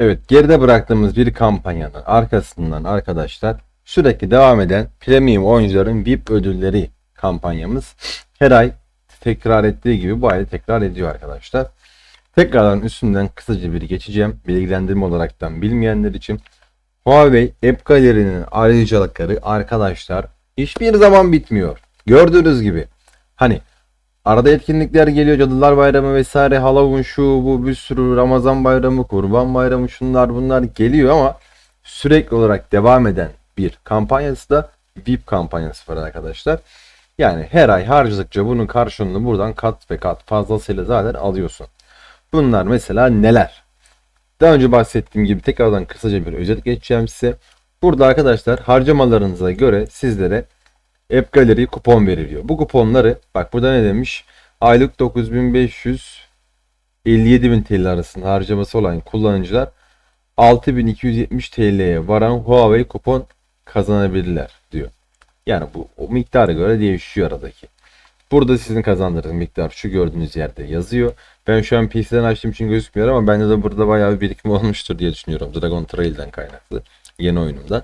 Evet, geride bıraktığımız bir kampanyanın arkasından arkadaşlar sürekli devam eden premium oyuncuların VIP ödülleri kampanyamız her ay tekrar ettiği gibi bu ay tekrar ediyor arkadaşlar. Tekrardan üstünden kısaca bir geçeceğim. Bilgilendirme olaraktan bilmeyenler için Huawei App Gallery'nin ayrıcalıkları arkadaşlar hiçbir zaman bitmiyor. Gördüğünüz gibi hani Arada etkinlikler geliyor. Cadılar Bayramı vesaire, Halloween şu bu bir sürü Ramazan Bayramı, Kurban Bayramı şunlar bunlar geliyor ama sürekli olarak devam eden bir kampanyası da VIP kampanyası var arkadaşlar. Yani her ay harcadıkça bunun karşılığını buradan kat ve kat fazlasıyla zaten alıyorsun. Bunlar mesela neler? Daha önce bahsettiğim gibi tekrardan kısaca bir özet geçeceğim size. Burada arkadaşlar harcamalarınıza göre sizlere App Gallery kupon veriliyor. Bu kuponları bak burada ne demiş? Aylık 9500 57.000 TL arasında harcaması olan kullanıcılar 6270 TL'ye varan Huawei kupon kazanabilirler diyor. Yani bu o miktara göre değişiyor aradaki. Burada sizin kazandığınız miktar şu gördüğünüz yerde yazıyor. Ben şu an PC'den açtığım için gözükmüyor ama bende de burada bayağı bir birikim olmuştur diye düşünüyorum. Dragon Trail'den kaynaklı. Yeni oyunumdan.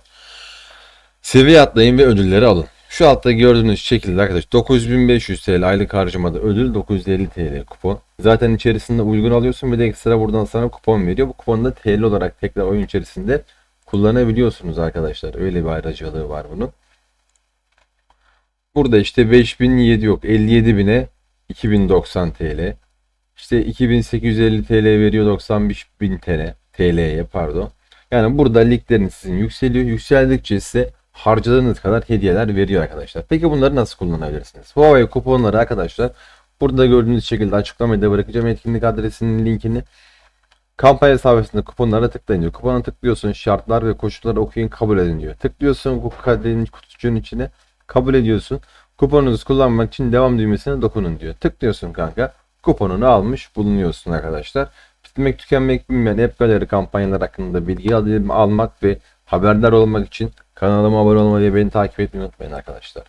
Seviye atlayın ve ödülleri alın. Şu altta gördüğünüz şekilde arkadaş 9500 TL aylık harcamada ödül 950 TL kupon. Zaten içerisinde uygun alıyorsun bir de ekstra buradan sana kupon veriyor. Bu kuponu da TL olarak tekrar oyun içerisinde kullanabiliyorsunuz arkadaşlar. Öyle bir ayrıcalığı var bunun. Burada işte 5007 yok 57.000'e 2090 TL. İşte 2850 TL veriyor 95.000 TL TL'ye pardon. Yani burada ligleriniz sizin yükseliyor. Yükseldikçe size harcadığınız kadar hediyeler veriyor arkadaşlar. Peki bunları nasıl kullanabilirsiniz? Huawei kuponları arkadaşlar burada gördüğünüz şekilde açıklamada bırakacağım etkinlik adresinin linkini. Kampanya sayfasında kuponlara tıklayın diyor. Kupona tıklıyorsun şartlar ve koşulları okuyun kabul edin diyor. Tıklıyorsun bu kaderin kutucuğun içine kabul ediyorsun. Kuponunuzu kullanmak için devam düğmesine dokunun diyor. Tıklıyorsun kanka. Kuponunu almış bulunuyorsun arkadaşlar. Bitmek tükenmek bilmeyen App Gallery kampanyalar hakkında bilgi al- almak ve haberdar olmak için kanalıma abone olmayı ve beni takip etmeyi unutmayın arkadaşlar.